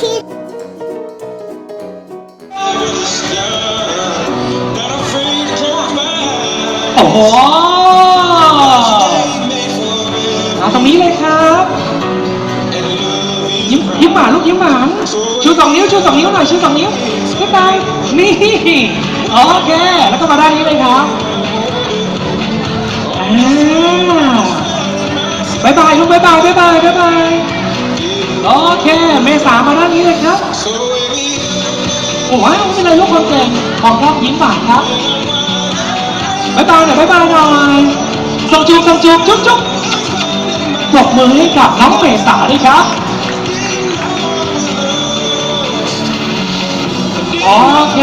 ที่โอ้โหเอาตรงนี้เลยครับยิ้มยิ้มหวานลูกยิ้มหวานชูสองนิ้วชูสองนิ้วหน่อยชูสองนิ้วบ๊ายบายนี่โอเค แล้วก็มาด้านนี้เลยครับอ่าบายบายลูกบายบายบายบายบายบาย โอเค เมษามาด้านนี้เลยครับ โอ้ยไม่เป็นไรลูกคนเก่งของครับยิ้มหวานครับบายบายหน่อยบายบายหน่อยส่งจูบส่งจูบจุ๊บจุ๊บปรบมือให้กับน้องเมษาด้วยครับโอเค